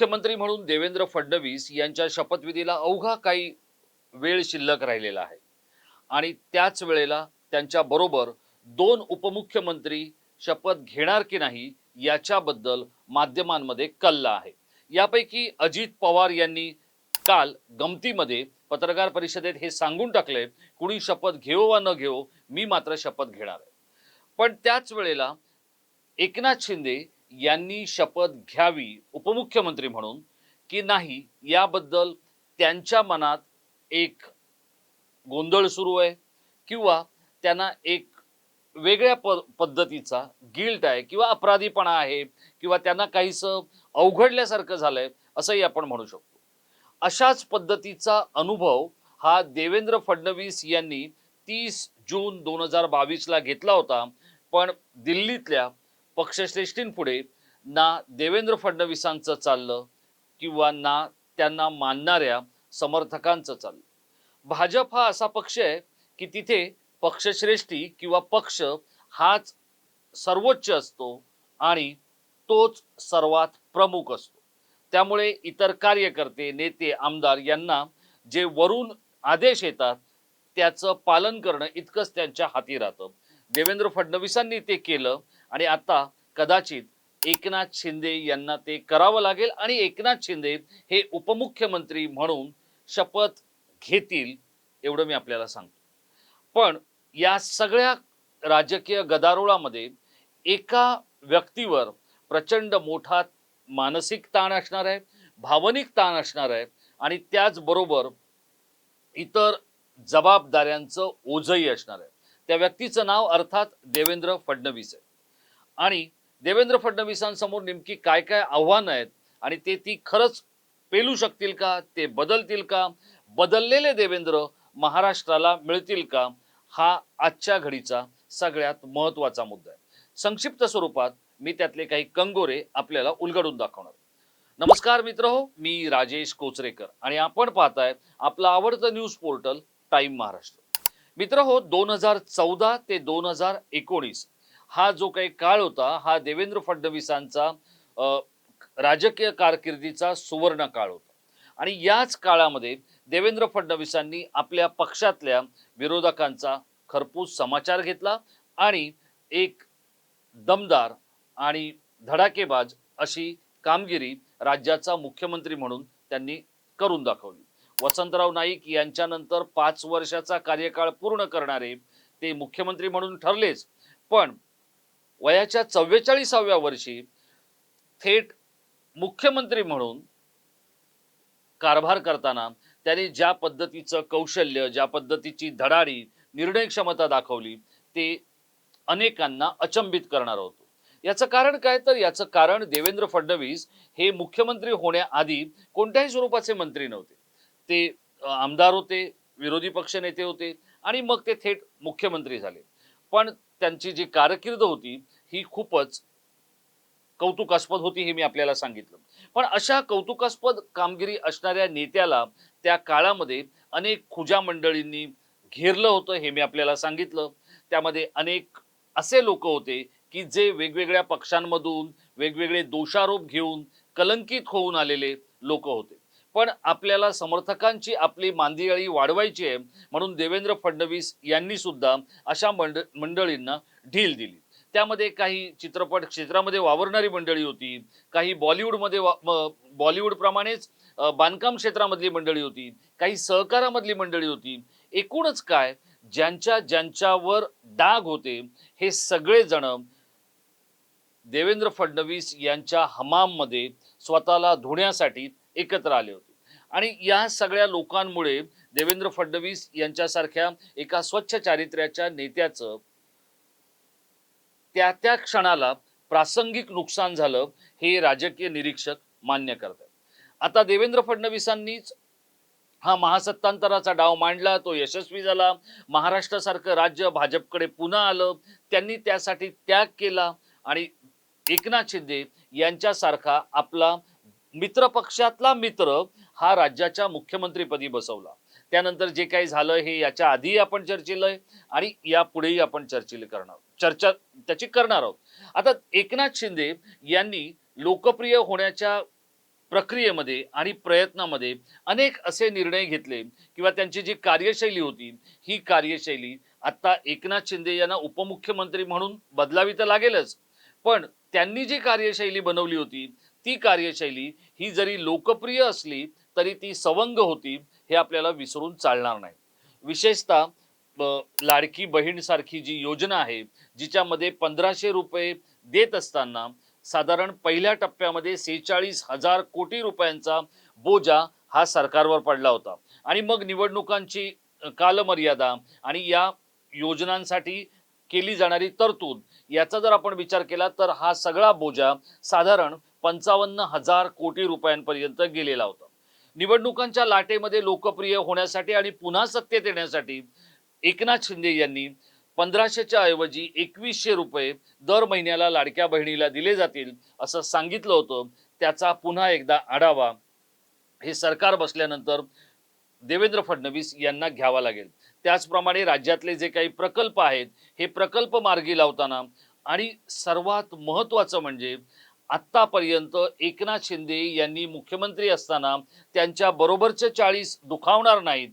मुख्यमंत्री म्हणून देवेंद्र फडणवीस यांच्या शपथविधीला अवघा काही वेळ शिल्लक राहिलेला आहे. आणि त्याच वेळेला त्यांच्या बरोबर दोन उपमुख्यमंत्री शपथ घेणार की नाही याच्याबद्दल माध्यमांमध्ये कल्ला आहे. यापैकी अजित पवार यांनी काल गमतीमध्ये पत्रकार परिषदेत हे सांगून टाकले कुणी शपथ घेऊ वा न घेऊ मी मात्र शपथ घेणार आहे. पण त्याच वेळेला एकनाथ शिंदे यांनी शपथ घ्यावी उपमुख्यमंत्री म्हणून की नाही याबद्दल त्यांच्या मनात एक गोंधळ सुरू आहे किंवा त्यांना एक वेगळ्या प पद्धतीचा गिल्ट आहे किंवा अपराधीपणा आहे किंवा त्यांना काहीसं अवघडल्यासारखं झालंय असंही आपण म्हणू शकतो. अशाच पद्धतीचा अनुभव हा देवेंद्र फडणवीस यांनी तीस जून दोन हजार बावीसला घेतला होता. पण दिल्लीतल्या पक्षश्रेष्ठींपुढे ना देवेंद्र फडणवीसांचं चाललं किंवा ना त्यांना मानणाऱ्या समर्थकांचं चाललं. भाजप हा असा पक्ष आहे की तिथे पक्षश्रेष्ठी किंवा पक्ष हाच सर्वोच्च असतो आणि तोच सर्वात प्रमुख असतो. त्यामुळे इतर कार्यकर्ते नेते आमदार यांना जे वरून आदेश येतात त्याचं पालन करणं इतकंच त्यांच्या हाती राहतं. देवेंद्र फडणवीसांनी ते केलं आणि आता कदाचित एकनाथ शिंदे यांना ते करावं लागेल आणि एकनाथ शिंदे हे उपमुख्यमंत्री म्हणून शपथ घेतील एवढं मी आपल्याला सांगतो. पण या सगळ्या राजकीय गदारोळामध्ये एका व्यक्तीवर प्रचंड मोठा मानसिक ताण असणार आहे भावनिक ताण असणार आहे आणि त्याचबरोबर इतर जबाबदाऱ्यांचं ओझही असणार आहे. त्या व्यक्तीचं नाव अर्थात देवेंद्र फडणवीस आहे. आणि देवेंद्र फडणवीसांसमोर नेमकी काय काय आव्हानं आहेत आणि ते ती खरंच पेलू शकतील का ते बदलतील का बदललेले देवेंद्र महाराष्ट्राला मिळतील का हा आजच्या घडीचा सगळ्यात महत्त्वाचा मुद्दा आहे. संक्षिप्त स्वरूपात मी त्यातले काही कंगोरे आपल्याला उलगडून दाखवणार. नमस्कार मित्र हो मी राजेश कोचरेकर आणि आपण पाहताय आपलं आवडतं न्यूज पोर्टल टाइम महाराष्ट्र. मित्र हो दोन हजार चौदा ते दोन हजार एकोणीस हा जो काही काळ होता हा देवेंद्र फडणवीसांचा राजकीय कारकिर्दीचा सुवर्ण काळ होता. आणि याच काळामध्ये देवेंद्र फडणवीसांनी आपल्या पक्षातल्या विरोधकांचा खरपूस समाचार घेतला आणि एक दमदार आणि धडाकेबाज अशी कामगिरी राज्याचा मुख्यमंत्री म्हणून त्यांनी करून दाखवली. वसंतराव नाईक यांच्यानंतर पाच वर्षाचा कार्यकाळ पूर्ण करणारे ते मुख्यमंत्री म्हणून ठरलेच पण वयाच्या चव्वेचाळीसाव्या वर्षी थेट मुख्यमंत्री म्हणून कारभार करताना त्यांनी ज्या पद्धतीचं कौशल्य ज्या पद्धतीची धडाडी निर्णय क्षमता दाखवली ते अनेकांना अचंबित करणार होतो. याचं कारण काय? तर याचं कारण देवेंद्र फडणवीस हे मुख्यमंत्री होण्याआधी कोणत्याही स्वरूपाचे मंत्री नव्हते. ते आमदार होते विरोधी पक्ष नेते होते आणि मग ते थेट मुख्यमंत्री झाले. पण त्यांची जी कारकीर्द होती ही खूपच कौतुकास्पद होती हे मी आपल्याला सांगितलं. पण अशा कौतुकास्पद कामगिरी असणाऱ्या नेत्याला त्या काळामध्ये अनेक खुजा मंडळींनी घेरलं होतं हे मी आपल्याला सांगितलं. त्यामध्ये अनेक असे लोक होते की जे वेगवेगळ्या पक्षांमधून वेगवेगळे दोषारोप घेऊन कलंकित होऊन आलेले लोक होते. पण आपल्याला समर्थकांची आपली मांदियाळी वाढवायची आहे म्हणून देवेंद्र फडणवीस यांनी सुद्धा अशा मंड मंडळींना ढील दिली. त्यामध्ये काही चित्रपट क्षेत्रामध्ये वावरणारी मंडळी होती काही बॉलिवूडमध्ये वा बॉलिवूडप्रमाणेच बांधकाम क्षेत्रामधली मंडळी होती काही सहकारामधली मंडळी होती. एकूणच काय ज्यांच्या ज्यांच्यावर डाग होते हे सगळे जण देवेंद्र फडणवीस यांच्या हमाममध्ये स्वतःला धुण्यासाठी एकत्र आले होते. आणि या सगळ्या लोकांमुळे देवेंद्र फडणवीस यांच्यासारख्या एका स्वच्छ चारित्र्याच्या नेत्याचं त्या त्या क्षणाला प्रासंगिक नुकसान झालं हे राजकीय निरीक्षक मान्य करतात. आता देवेंद्र फडणवीसांनीच हा महासत्तांतराचा डाव मांडला तो यशस्वी झाला. महाराष्ट्रासारखं राज्य भाजपकडे पुन्हा आलं. त्यांनी त्यासाठी त्याग केला आणि एकनाथ शिंदे यांच्यासारखा आपला मित्र पक्षातला मित्र हा राज्याच्या मुख्यमंत्रीपदी बसवला. त्यानंतर जे काही झालं हे याच्या आधी आपण चर्चेल आहे आणि यापुढेही आपण चर्चेल करणार चर्चा त्याची करणार आहोत. आता एकनाथ शिंदे यांनी लोकप्रिय होण्याच्या प्रक्रियेमध्ये आणि प्रयत्नामध्ये अनेक असे निर्णय घेतले किंवा त्यांची जी कार्यशैली होती ही कार्यशैली आता एकनाथ शिंदे यांना उपमुख्यमंत्री म्हणून बदलावी तर लागेलच. पण त्यांनी जी कार्यशैली बनवली होती ती कार्यशैली ही जरी लोकप्रिय असली तरी ती सवंग होती हे आपल्याला विसरून चालणार नाही. विशेषतः लाडकी बहीण सारखी जी योजना आहे जिच्यामध्ये पंधराशे रुपये देत असताना साधारण पहिल्या टप्प्यामध्ये सेहेचाळीस हजार कोटी रुपयांचा बोजा हा सरकारवर पडला होता. आणि मग निवडणुकांची कालमर्यादा आणि या योजनांसाठी केली जाणारी तरतूद याचा जर आपण विचार केला तर हा सगळा बोजा साधारण पंचावन्न हजार कोटी रुपयांपर्यंत गेलेला होता. निवडणुकांच्या लाटेमध्ये लोकप्रिय होण्यासाठी आणि पुन्हा सत्तेत येण्यासाठी एकनाथ शिंदे यांनी पंधराशेच्या ऐवजी एकवीसशे रुपये दर महिन्याला लाडक्या बहिणीला दिले जातील असं सांगितलं होतं. त्याचा पुन्हा एकदा आढावा हे सरकार बसल्यानंतर देवेंद्र फडणवीस यांना घ्यावा लागेल. त्याचप्रमाणे राज्यातले जे काही प्रकल्प आहेत हे प्रकल्प मार्गी लावताना आणि सर्वात महत्त्वाचं म्हणजे आत्तापर्यंत एकनाथ शिंदे यांनी मुख्यमंत्री असताना त्यांच्या बरोबरचे चाळीस दुखावणार नाहीत.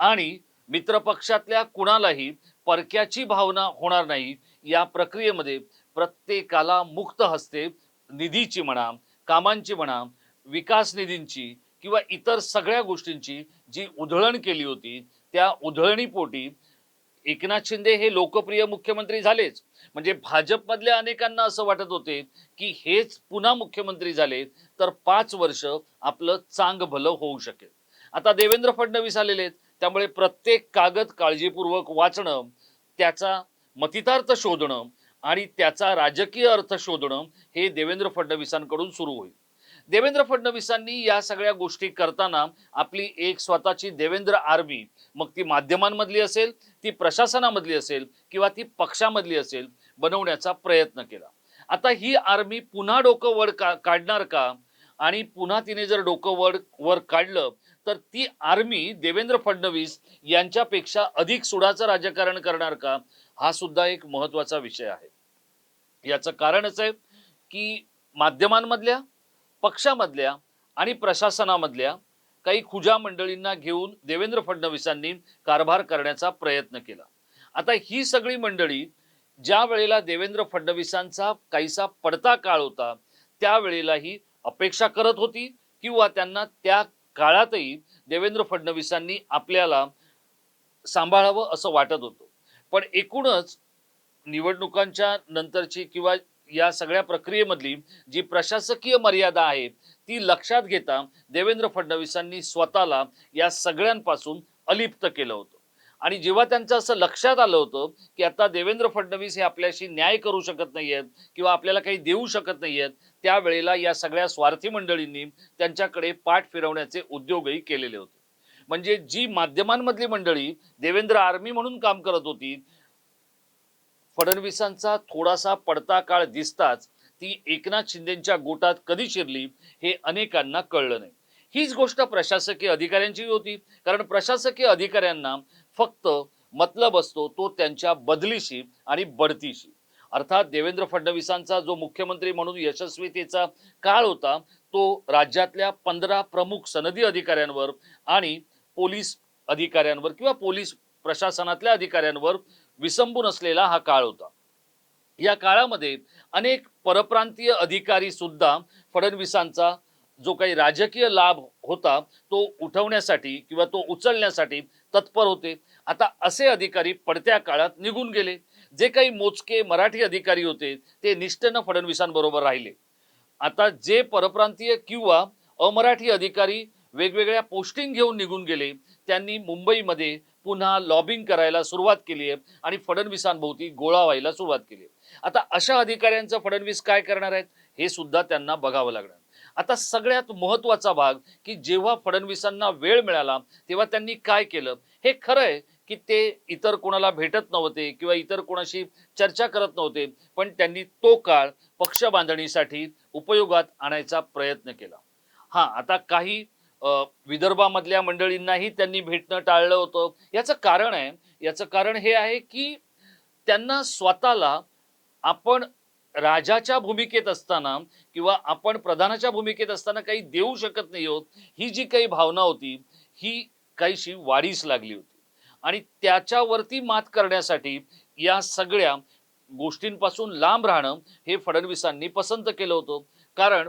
आणि मित्रपक्षातल्या कुणालाही परक्याची भावना होणार नाही या प्रक्रियेमध्ये प्रत्येकाला मुक्त हस्ते निधीची म्हणा कामांची म्हणा विकास निधींची किंवा इतर सगळ्या गोष्टींची जी उधळण केली होती त्या उधळणीपोटी एकनाथ शिंदे हे लोकप्रिय मुख्यमंत्री झालेच म्हणजे भाजपमधल्या अनेकांना असं वाटत होते की हेच पुन्हा मुख्यमंत्री झाले तर पाच वर्ष आपलं चांग भलं होऊ शकेल. आता देवेंद्र फडणवीस आलेले आहेत त्यामुळे प्रत्येक कागद काळजीपूर्वक वाचणं त्याचा मतितार्थ शोधणं आणि त्याचा राजकीय अर्थ शोधणं हे देवेंद्र फडणवीसांकडून सुरू होईल. देवेंद्र फडणवीसांनी या सगळ्या गोष्टी करताना आपली एक स्वतःची देवेंद्र आर्मी मग ती माध्यमांमधली असेल ती प्रशासनामधली असेल किंवा ती पक्षामधली असेल बनवण्याचा प्रयत्न केला. आता ही आर्मी पुन्हा डोकं वर का काढणार का? आणि पुन्हा तिने जर डोकं वर वर काढलं तर ती आर्मी देवेंद्र फडणवीस यांच्यापेक्षा अधिक सुडाचं राजकारण करणार का? हा सुद्धा एक महत्त्वाचा विषय आहे. याचं कारणच आहे की माध्यमांमधल्या पक्षामधल्या आणि प्रशासनामधल्या काही खुजा मंडळींना घेऊन देवेंद्र फडणवीसांनी कारभार करण्याचा प्रयत्न केला. आता ही सगळी मंडळी ज्या वेळेला देवेंद्र फडणवीसांचा काहीसा पडता काळ होता त्यावेळेलाही अपेक्षा करत होती किंवा त्यांना त्या काळातही देवेंद्र फडणवीसांनी आपल्याला सांभाळावं असं वाटत होतं. पण एकूणच निवडणुकांच्या नंतरची किंवा या सगळ्या प्रक्रियेमधली जी प्रशासकीय मर्यादा आहे ती लक्षात घेता देवेंद्र फडणवीसांनी स्वतःला या सगळ्यांपासून अलिप्त केलं होतं. आणि जेव्हा त्यांचं असं लक्षात आलं होतं की आता देवेंद्र फडणवीस हे आपल्याशी न्याय करू शकत नाहीयेत किंवा आपल्याला काही देऊ शकत नाहीयेत त्यावेळेला या सगळ्या स्वार्थी मंडळींनी त्यांच्याकडे पाठ फिरवण्याचे उद्योगही केलेले होते. म्हणजे जी माध्यमांमधली मंडळी देवेंद्र आर्मी म्हणून काम करत होती फडणवीसांचा थोडासा पडता काळ दिसताच ती एकनाथ शिंदेच्या गोटात कधी शिरली हे अनेकांना कळलं नाही. हीच गोष्ट प्रशासकीय अधिकाऱ्यांची होती कारण प्रशासकीय अधिकाऱ्यांना फक्त मतलब असतो तो त्यांच्या बदलीशी आणि बढतीशी. अर्थात देवेंद्र फडणवीसांचा जो मुख्यमंत्री म्हणून यशस्वीतेचा काळ होता तो राज्यातल्या पंधरा प्रमुख सनदी अधिकाऱ्यांवर आणि पोलीस अधिकाऱ्यांवर किंवा पोलीस प्रशासनातल्या अधिकाऱ्यांवर विसंबून असलेला हा काळ होता. या काळामध्ये अनेक परप्रांतीय अधिकारी सुद्धा फडणवीसांचा जो काही राजकीय लाभ होता तो उठवण्यासाठी किंवा तो उचलण्यासाठी तत्पर होते. आता असे अधिकारी पडत्या काळात निघून गेले. जे काही मोजके मराठी अधिकारी होते ते निष्ठेनं फडणवीसांबरोबर राहिले. आता जे परप्रांतीय किंवा अमराठी अधिकारी वेगवेगळ्या पोस्टिंग घेऊन निघून गेले त्यांनी मुंबईमध्ये पुन्हा लॉबिंग करायला सुरुवात केली आहे आणि फडणवीसांभोवती गोळा व्हायला सुरुवात केली आहे. आता अशा अधिकाऱ्यांचं फडणवीस काय करणार आहेत हे सुद्धा त्यांना बघावं लागणार. आता सगळ्यात महत्त्वाचा भाग की जेव्हा फडणवीसांना वेळ मिळाला तेव्हा त्यांनी काय केलं? हे खरं आहे की ते इतर कोणाला भेटत नव्हते किंवा इतर कोणाशी चर्चा करत नव्हते पण त्यांनी तो काळ पक्ष बांधणीसाठी उपयोगात आणायचा प्रयत्न केला. हा आता काही विदर्भामधल्या मंडळींनाही त्यांनी भेटणं टाळलं होतं. याचं कारण आहे याचं कारण हे आहे की त्यांना स्वतःला आपण राजाच्या भूमिकेत असताना किंवा आपण प्रधानाच्या भूमिकेत असताना काही देऊ शकत नाही आहोत ही जी काही भावना होती ही काहीशी वाढीस लागली होती. आणि त्याच्यावरती मात करण्यासाठी या सगळ्या गोष्टींपासून लांब राहणं हे फडणवीसांनी पसंत केलं होतं. कारण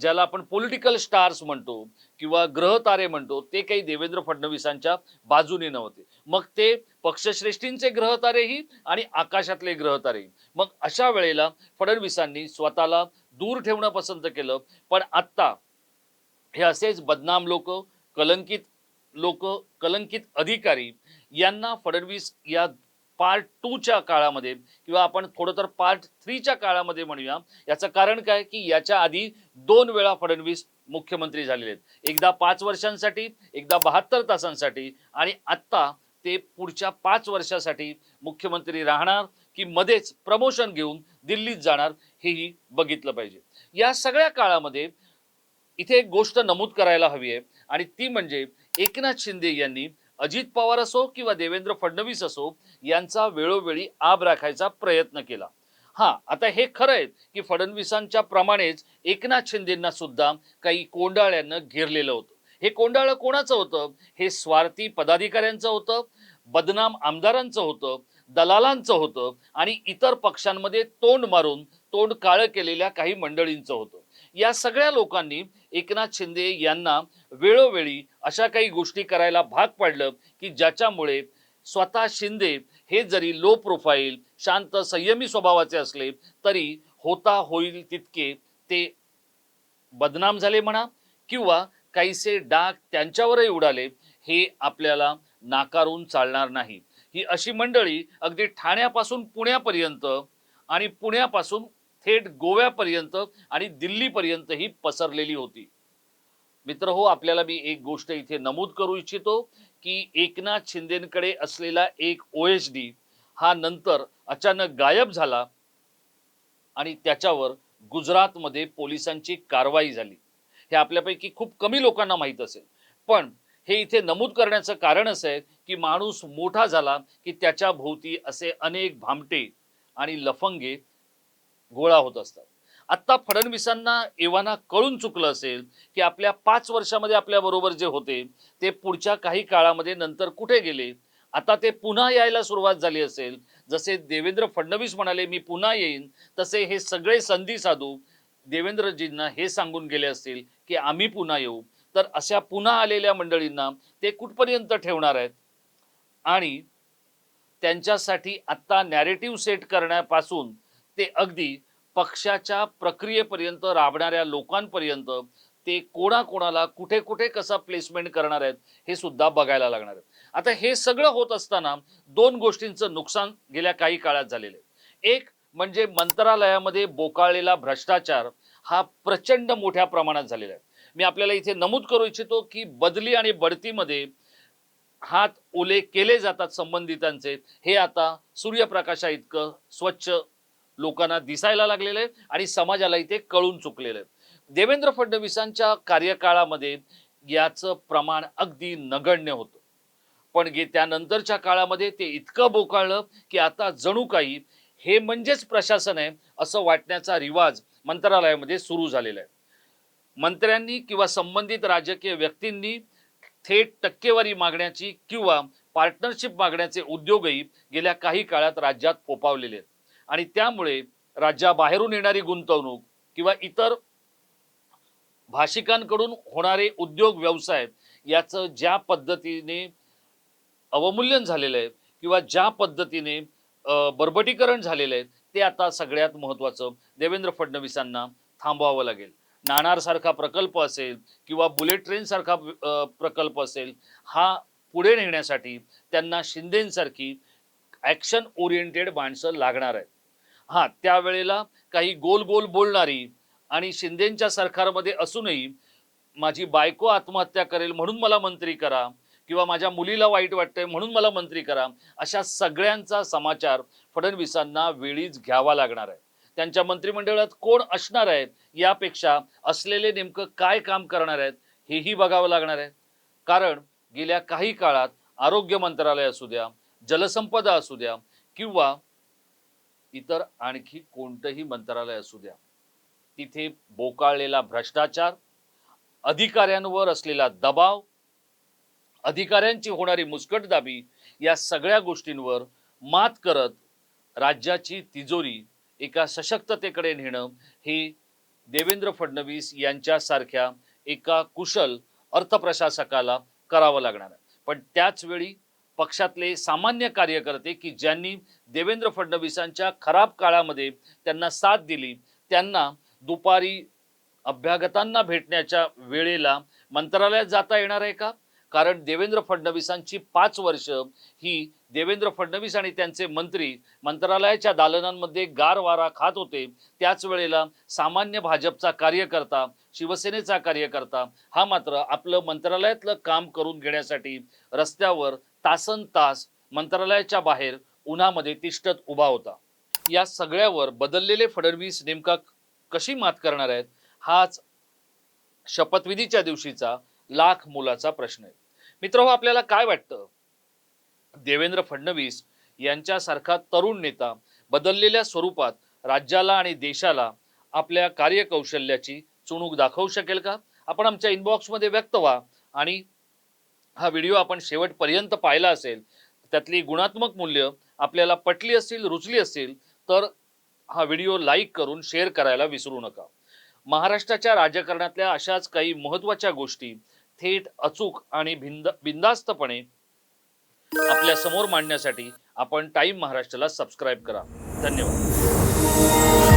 ज्याला आपण पॉलिटिकल स्टार्स म्हणतो किंवा ग्रहतारे म्हणतो ते काही देवेंद्र फडणवीसांच्या बाजूने नव्हते. मग ते पक्षश्रेष्ठींचे ग्रहतारेही आणि आकाशातले ग्रहतारेही. मग अशा वेळेला फडणवीसांनी स्वतःला दूर ठेवणं पसंत केलं. पण आत्ता हे असेच बदनाम लोक कलंकित लोक कलंकित अधिकारी यांना फडणवीस या पार्ट टूच्या काळामध्ये किंवा आपण थोडं तर पार्ट थ्रीच्या काळामध्ये म्हणूया. याचं कारण काय? की याच्या आधी दोन वेळा फडणवीस मुख्यमंत्री झालेले आहेत. एकदा पाच वर्षांसाठी एकदा बहात्तर तासांसाठी आणि आत्ता ते पुढच्या पाच वर्षासाठी मुख्यमंत्री राहणार की मध्येच प्रमोशन घेऊन दिल्लीत जाणार हेही बघितलं पाहिजे. या सगळ्या काळामध्ये इथे एक गोष्ट नमूद करायला हवी आहे आणि ती म्हणजे एकनाथ शिंदे यांनी अजित पवार असो किंवा देवेंद्र फडणवीस असो यांचा वेळोवेळी आब राखायचा प्रयत्न केला. हा आता हे खरं आहे की फडणवीसांच्या प्रमाणेच एकनाथ शिंदेना सुद्धा काही कोंडाळ्यानं घेरलेलं होतं. हे कोंडाळं कोणाचं होतं? हे स्वार्थी पदाधिकाऱ्यांचं होतं बदनाम आमदारांचं होतं दलालांचं होतं आणि इतर पक्षांमध्ये तोंड मारून तोंड काळं केलेल्या काही मंडळींचं होतं. या सगळ्या लोकांनी एकनाथ शिंदे यांना वेळोवेळी अशा काही गोष्टी करायला भाग पाडलं की ज्याच्यामुळे स्वतः शिंदे हे जरी लो प्रोफाईल शांत संयमी स्वभावाचे असले तरी होता होईल तितके ते बदनाम झाले म्हणा किंवा काहीसे डाग त्यांच्यावरही उडाले हे आपल्याला नाकारून चालणार नाही. ही अशी मंडळी अगदी ठाण्यापासून पुण्यापर्यंत आणि पुण्यापासून थेट गोव्यापर्यंत आणि दिल्लीपर्यंत ही पसरलेली होती. मित्र हो आपल्याला मी एक गोष्ट इथे नमूद करू इच्छितो की एकनाथ शिंदेकडे असलेला एक ओ एच डी हा नंतर अचानक गायब झाला आणि त्याच्यावर गुजरातमध्ये पोलिसांची कारवाई झाली. हे आपल्यापैकी खूप कमी लोकांना माहीत असेल. पण हे इथे नमूद करण्याचं कारण असं आहे की माणूस मोठा झाला की त्याच्या भोवती असे अनेक भामटे आणि लफंगे गोळा होत असतात. आत्ता फडणवीसांना एव्हाना कळून चुकलं असेल की आपल्या पाच वर्षामध्ये आपल्या बरोबर जे होते ते पुढच्या काही काळामध्ये नंतर कुठे गेले? आता ते पुन्हा यायला सुरुवात झाली असेल. जसे देवेंद्र फडणवीस म्हणाले मी पुन्हा येईन तसे हे सगळे संधी साधू देवेंद्रजींना हे सांगून गेले असतील की आम्ही पुन्हा येऊ. तर अशा पुन्हा आलेल्या मंडळींना ते कुठपर्यंत ठेवणार आहेत? आणि त्यांच्यासाठी आत्ता नॅरेटिव्ह सेट करण्यापासून ते अगदी पक्षाच्या प्रक्रियेपर्यंत राबणाऱ्या लोकांपर्यंत ते कोणाकोणाला कुठे कुठे कसा प्लेसमेंट करणार आहेत हे सुद्धा बघायला लागणार आहे आता हे सगळं होत असताना दोन गोष्टींचं नुकसान गेल्या काही काळात झालेलं आहे. एक म्हणजे मंत्रालयामध्ये बोकाळलेला भ्रष्टाचार हा प्रचंड मोठ्या प्रमाणात झालेला आहे. मी आपल्याला इथे नमूद करू इच्छितो की बदली आणि बढतीमध्ये हात ओले केले जातात संबंधितांचे. हे आता सूर्यप्रकाशा इतकं स्वच्छ लोकांना दिसायला लागलेलं आहे आणि समाजालाही ते कळून चुकलेलं आहे देवेंद्र फडणवीसांच्या कार्यकाळामध्ये याचं प्रमाण अगदी नगण्य होतं. पण गे त्यानंतरच्या काळामध्ये ते इतकं बोकाळलं की आता जणू काही हे म्हणजेच प्रशासन आहे असं वाटण्याचा रिवाज मंत्रालयामध्ये सुरू झालेला आहे. मंत्र्यांनी किंवा संबंधित राजकीय व्यक्तींनी थेट टक्केवारी मागण्याची किंवा पार्टनरशिप मागण्याचे उद्योगही गेल्या काही काळात राज्यात फोपावलेले आहेत. आणि त्यामुळे राज्याबाहेरून येणारी गुंतवणूक किंवा इतर भाषिकांकडून होणारे उद्योग व्यवसाय याचं ज्या पद्धतीने अवमूल्यन झालेलं आहे किंवा ज्या पद्धतीने बरबटीकरण झालेलं आहे ते आता सगळ्यात महत्त्वाचं देवेंद्र फडणवीसांना थांबवावं लागेल. नाणारसारखा प्रकल्प असेल किंवा बुलेट ट्रेनसारखा प्रकल्प असेल हा पुढे नेण्यासाठी त्यांना शिंदेंसारखी ॲक्शन ओरिएंटेड माणसं लागणार आहेत. हां त्यावेळेला काही गोल गोल बोलणारी आणि शिंदेंच्या सरकारमध्ये असूनही माझी बायको आत्महत्या करेल म्हणून मला मंत्री करा किंवा माझ्या मुलीला वाईट वाटतंय म्हणून मला मंत्री करा अशा सगळ्यांचा समाचार फडणवीसांना वेळीच घ्यावा लागणार आहे. त्यांच्या मंत्रिमंडळात कोण असणार आहेत यापेक्षा असलेले नेमकं काय काम करणार आहेत हेही बघावं लागणार आहे. कारण गेल्या काही काळात आरोग्य मंत्रालय असू द्या जलसंपदा असू द्या किंवा इतर आणखी कोणतंही मंत्रालय असू द्या. तिथे बोकाळलेला भ्रष्टाचार अधिकाऱ्यांवर असलेला दबाव अधिकाऱ्यांची होणारी मुस्कटदाबी या सगळ्या गोष्टींवर मात करत राज्याची तिजोरी एका सशक्ततेकडे नेणं हे देवेंद्र फडणवीस यांच्यासारख्या एका कुशल अर्थप्रशासकाला करावं लागणार आहे. पण त्याच वेळी पक्षातले सामान्य कार्यकर्ते की ज्यांनी देवेंद्र फडणवीसांच्या खराब काळामध्ये त्यांना साथ दिली त्यांना दुपारी अभ्यागतांना भेटण्याच्या वेळेला मंत्रालयात जाता येणार आहे का? कारण देवेंद्र फडणवीसांची पाच वर्ष ही देवेंद्र फडणवीस आणि त्यांचे मंत्री मंत्रालयाच्या दालनांमध्ये गार वारा खात होते. त्याच वेळेला सामान्य भाजपचा कार्यकर्ता शिवसेनेचा कार्यकर्ता हा मात्र आपलं मंत्रालयातलं काम करून घेण्यासाठी रस्त्यावर तासन तास मंत्रालयाच्या बाहेर उन्हामध्ये तिष्ठत उभा होता. या सगळ्यावर बदललेले फडणवीस नेमका कशी मात करणार आहेत हाच शपथविधीच्या दिवशीचा लाख मोलाचा प्रश्न आहे. मित्र आपल्याला काय वाटतं? देवेंद्र फडणवीस यांच्यासारखा तरुण नेता बदललेल्या स्वरूपात राज्याला आणि देशाला आपल्या कार्यकौशल्याची चुणूक दाखवू शकेल का? आपण आमच्या इनबॉक्समध्ये व्यक्त व्हा आणि हा व्हिडिओ आपण शेवटपर्यंत पाहिला असेल त्यातली गुणात्मक मूल्य आपल्याला पटली असतील रुचली असतील तर हा व्हिडिओ लाईक करून शेअर करायला विसरू नका. महाराष्ट्राच्या राजकारणातल्या अशाच काही महत्त्वाच्या गोष्टी थेट अचूक आणि भिंद बिंदास्तपणे आपल्यासमोर मांडण्यासाठी आपण टाईम महाराष्ट्राला सबस्क्राईब करा. धन्यवाद.